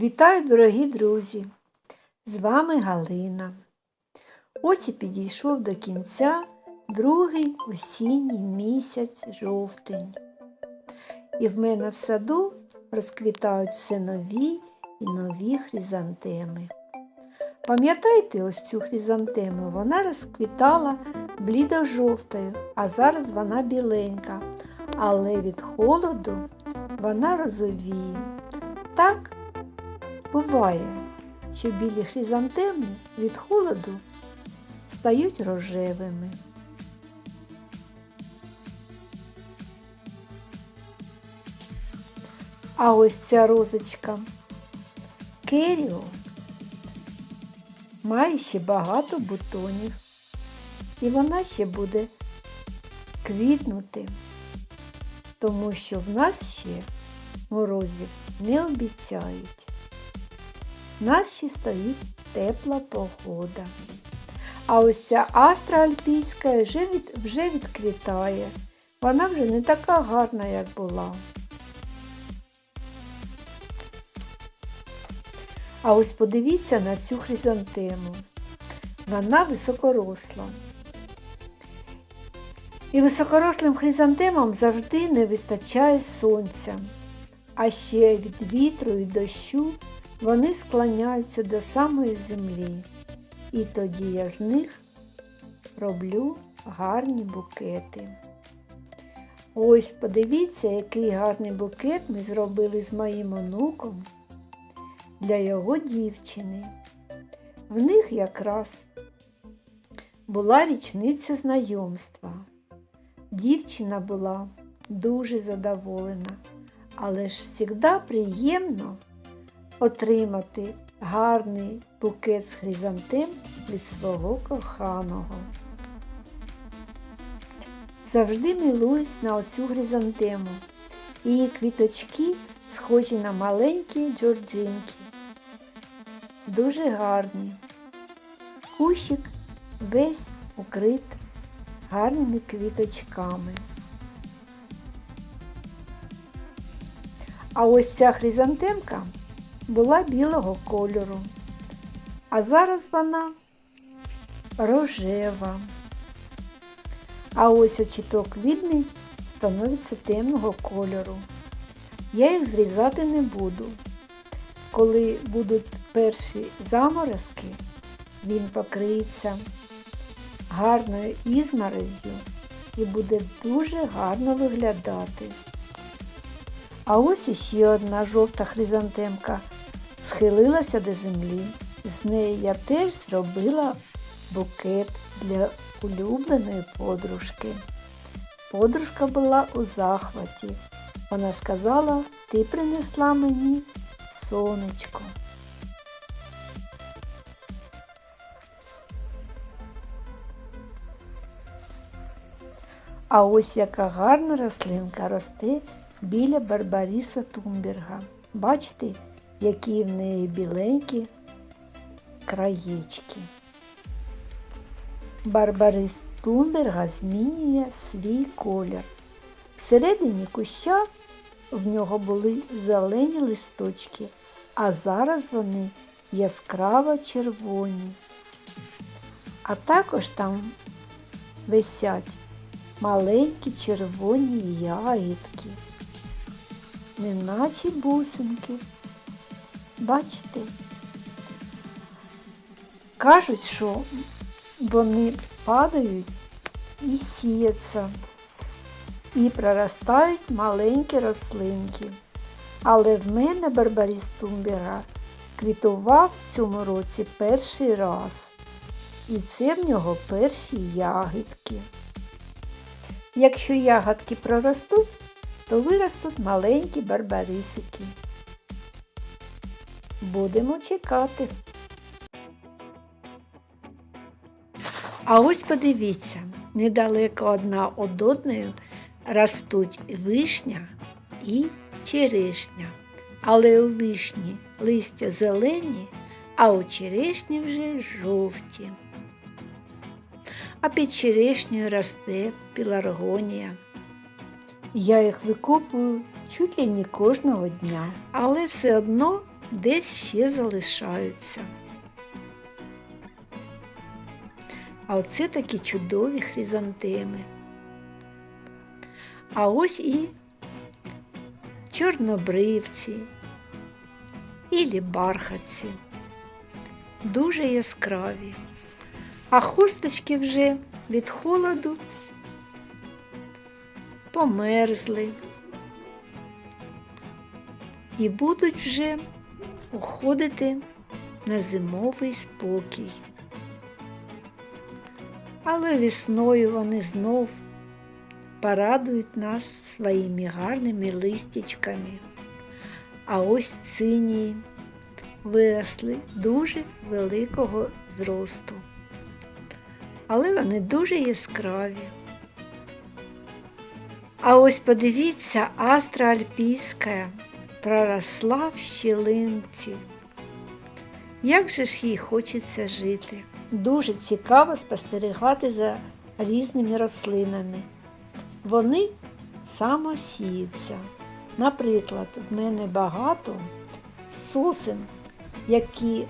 Вітаю, дорогі друзі! З вами Галина. Ось і підійшов до кінця другий осінній місяць жовтень. І в мене в саду розквітають все нові і нові хризантеми. Пам'ятаєте ось цю хризантему? Вона розквітала блідо-жовтою, а зараз вона біленька, але від холоду вона розовіє. Так буває, що білі хризантеми від холоду стають рожевими. А ось ця розочка Керіо має ще багато бутонів, і вона ще буде квітнути, тому що в нас ще морозів не обіцяють. Ще стоїть тепла погода. А ось ця астра альпійська вже, від, вже відквітає. Вона вже не така гарна, як була. А ось подивіться на цю хризантему. Вона високоросла. І високорослим хризантемам завжди не вистачає сонця. А ще від вітру і дощу вони склоняються до самої землі. І тоді я з них роблю гарні букети. Ось подивіться, який гарний букет ми зробили з моїм онуком для його дівчини. В них якраз була річниця знайомства. Дівчина була дуже задоволена, але ж завжди приємно отримати гарний букет з хризантем від свого коханого. Завжди милуюсь на оцю хризантему. Її квіточки схожі на маленькі джорджинки. Дуже гарні. Кущик весь укрит гарними квіточками. А ось ця хризантемка була білого кольору, а зараз вона рожева. А ось очіток відний становиться темного кольору. Я їх зрізати не буду. Коли будуть перші заморозки, він покриється гарною ізморозю і буде дуже гарно виглядати. А ось іще одна жовта хризантемка схилилася до землі. З неї я теж зробила букет для улюбленої подружки. Подружка була у захваті. Вона сказала, ти принесла мені сонечко. А ось яка гарна рослинка росте біля Барбаріса Тумберга. Бачите, які в неї біленькі краєчки. Барбарис Тумберга змінює свій колір. Всередині куща в нього були зелені листочки, а зараз вони яскраво червоні. А також там висять маленькі червоні ягідки, неначе бусинки. Бачите? Кажуть, що вони падають і сіються, і проростають маленькі рослинки. Але в мене Барбаріс Тумбера квітував в цьому році перший раз. І це в нього перші ягідки. Якщо ягодки проростуть, то виростуть маленькі барбарисики. Будемо чекати. А ось подивіться, недалеко одна од одної ростуть вишня і черешня. Але у вишні листя зелені, а у черешні вже жовті. А під черешнею росте піларгонія. Я їх викопую чуть ли не кожного дня, але все одно десь ще залишаються. А оце такі чудові хризантеми. А ось і чорнобривці, і бархатці. Дуже яскраві. А хусточки вже від холоду померзли і будуть вже уходити на зимовий спокій. Але весною вони знов порадують нас своїми гарними листячками. А ось цинії виросли дуже великого зросту. Але вони дуже яскраві. А ось подивіться, астра альпійська проросла в щілинці. Як же ж їй хочеться жити? Дуже цікаво спостерігати за різними рослинами. Вони самосіються. Наприклад, в мене багато сосен, які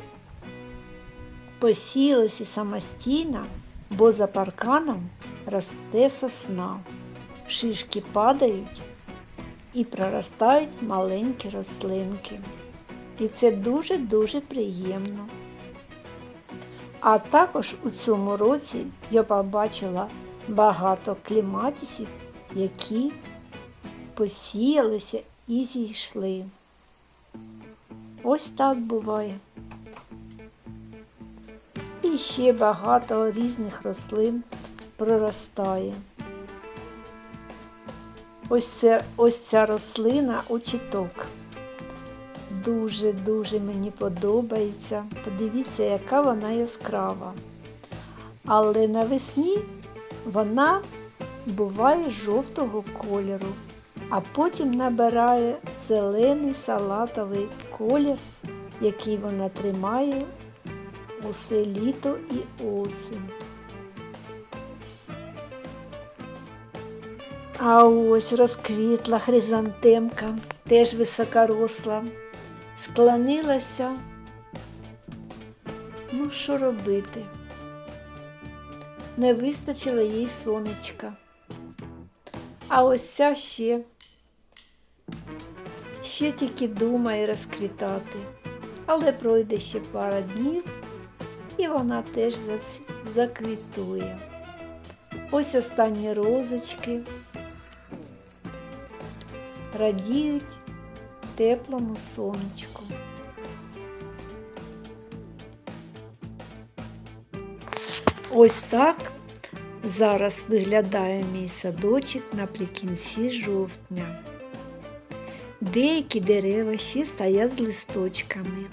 посіялися самостійно, бо за парканом росте сосна. Шишки падають і проростають маленькі рослинки. І це дуже-дуже приємно. А також у цьому році я побачила багато кліматісів, які посіялися і зійшли. Ось так буває. І ще багато різних рослин проростає. Ось, це, ось ця рослина очіток. Дуже-дуже мені подобається. Подивіться, яка вона яскрава. Але навесні вона буває жовтого кольору, а потім набирає зелений салатовий колір, який вона тримає усе літо і осінь. А ось розквітла хризантемка, теж високоросла, склонилася. Ну, що робити? Не вистачило їй сонечка. А ось ця ще, ще тільки думає розквітати, але пройде ще пара днів і вона теж заквітує. Ось останні розочки радіють теплому сонечку. Ось так зараз виглядає мій садочок наприкінці жовтня. Деякі дерева ще стоять з листочками,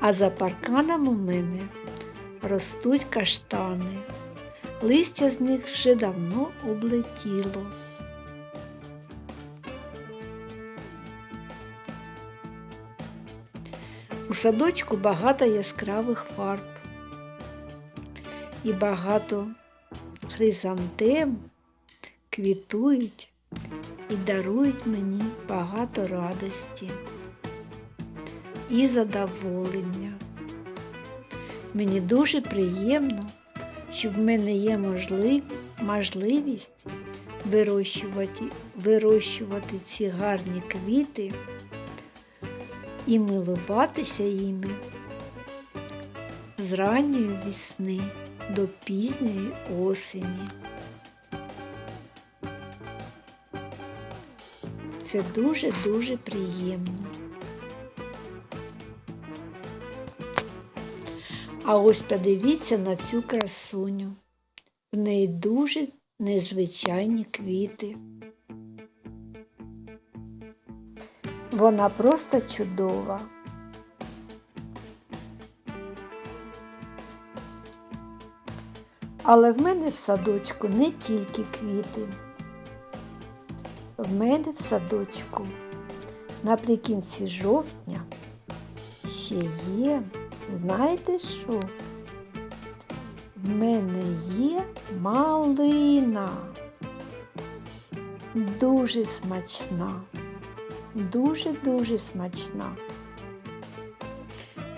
а за парканом у мене ростуть каштани. Листя з них вже давно облетіло. Садочку багато яскравих фарб і багато хризантем квітують і дарують мені багато радості і задоволення. Мені дуже приємно, що в мене є можлив, можливість вирощувати, вирощувати ці гарні квіти і милуватися їми з ранньої весни до пізньої осені. Це дуже-дуже приємно. А ось подивіться на цю красуню. В неї дуже незвичайні квіти. Вона просто чудова. Але в мене в садочку не тільки квіти. В мене в садочку наприкінці жовтня ще є, знаєте що? В мене є малина. Дуже смачна, дуже-дуже смачна.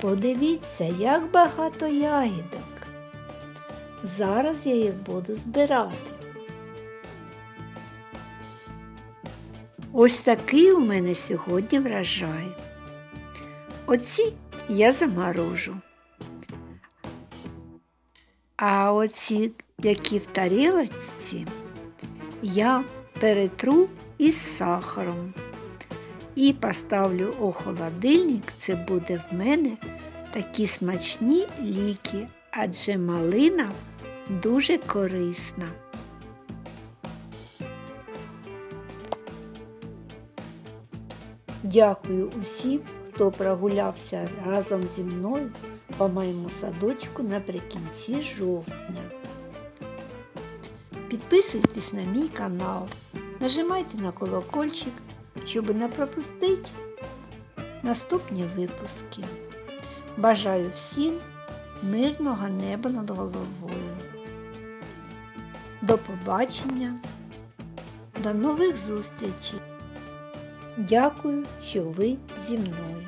Подивіться, як багато ягідок. Зараз я їх буду збирати. Ось такий у мене сьогодні врожай. Оці я заморожу. А оці, які в тарілочці, я перетру із сахаром і поставлю у холодильник. Це буде в мене такі смачні ліки, адже малина дуже корисна. Дякую усім, хто прогулявся разом зі мною по моєму садочку наприкінці жовтня. Підписуйтесь на мій канал, нажимайте на колокольчик, щоб не пропустити наступні випуски. Бажаю всім мирного неба над головою. До побачення, до нових зустрічей. Дякую, що ви зі мною.